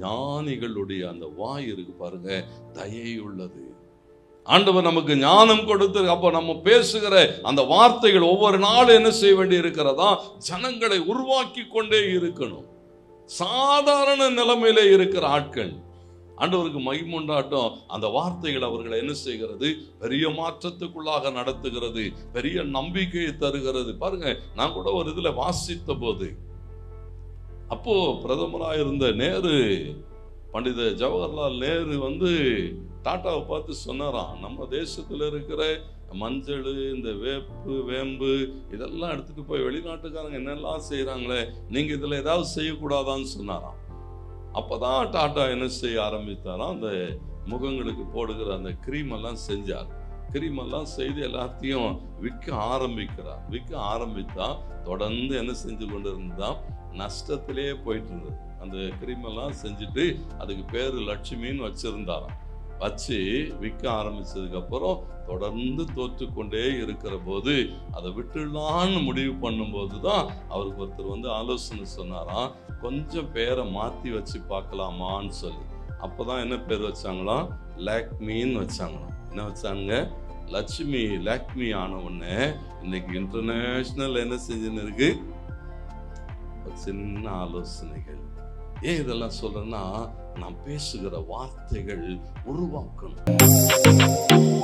ஞானிகளுடைய அந்த வாய் இருக்கு பாருங்க தயையுள்ளது. உள்ளது ஆண்டவர் நமக்கு ஞானம் கொடுத்து அப்போ நம்ம பேசுகிற அந்த வார்த்தைகள் ஒவ்வொரு நாளும் என்ன செய்ய வேண்டி இருக்கிறதா? ஜனங்களை உருவாக்கி கொண்டே இருக்கணும். சாதாரண நிலைமையில இருக்கிற ஆட்கள். ஆண்டவருக்கு மகிமுண்டாட்டம் அந்த வார்த்தைகள் அவர்களை என்ன செய்கிறது? பெரிய மாற்றத்துக்குள்ளாக நடத்துகிறது. பெரிய நம்பிக்கையை தருகிறது. பாருங்க நான் கூட ஒரு இதுல வாசித்த போது அப்போ பிரதமராக இருந்த நேரு பண்டித ஜவஹர்லால் நேரு வந்து டாட்டாவை பார்த்து சொன்னாராம் நம்ம தேசத்தில் இருக்கிற மஞ்சள் இந்த வேப்பு வேம்பு இதெல்லாம் எடுத்துகிட்டு போய் வெளிநாட்டுக்காரங்க என்னெல்லாம் செய்கிறாங்களே நீங்கள் இதில் ஏதாவது செய்யக்கூடாதான்னு சொன்னாராம். அப்போ தான் டாட்டா என்ன செய்ய ஆரம்பித்தாராம். அந்த முகங்களுக்கு போடுகிற அந்த க்ரீம் எல்லாம் செஞ்சார். க்ரீம் எல்லாம் செய்து எல்லாத்தையும் விற்க ஆரம்பிக்கிறார். விற்க ஆரம்பித்தா தொடர்ந்து என்ன செஞ்சு கொண்டு இருந்தால் நஷ்டத்திலே போயிட்டு இருந்தது அந்த க்ரீமெல்லாம் செஞ்சுட்டு அதுக்கு பேர் லட்சுமின்னு வச்சுருந்தாராம். வச்சு விற்க ஆரம்பித்ததுக்கப்புறம் தொடர்ந்து தோற்றுக்கொண்டே இருக்கிற போது அதை விட்டுடலான்னு முடிவு பண்ணும்போது தான் அவருக்கு ஒருத்தர் வந்து ஆலோசனை சொன்னாராம். கொஞ்சம் பேரை மாற்றி வச்சு பார்க்கலாமான்னு சொல்லி. அப்போதான் என்ன பேர் வச்சாங்களாம்? லேக்மின்னு வச்சாங்களாம். என்ன வச்சாங்க லட்சுமி லேக்மி ஆன உடனே இன்னைக்கு இன்டர்நேஷ்னல் என்ன செஞ்சுன்னு இருக்கு? ஒரு சின்ன ஆலோசனைகள். ஏன் இதெல்லாம் சொல்றேன்னா நான் பேசுகிற வார்த்தைகள் உருவாக்கணும்.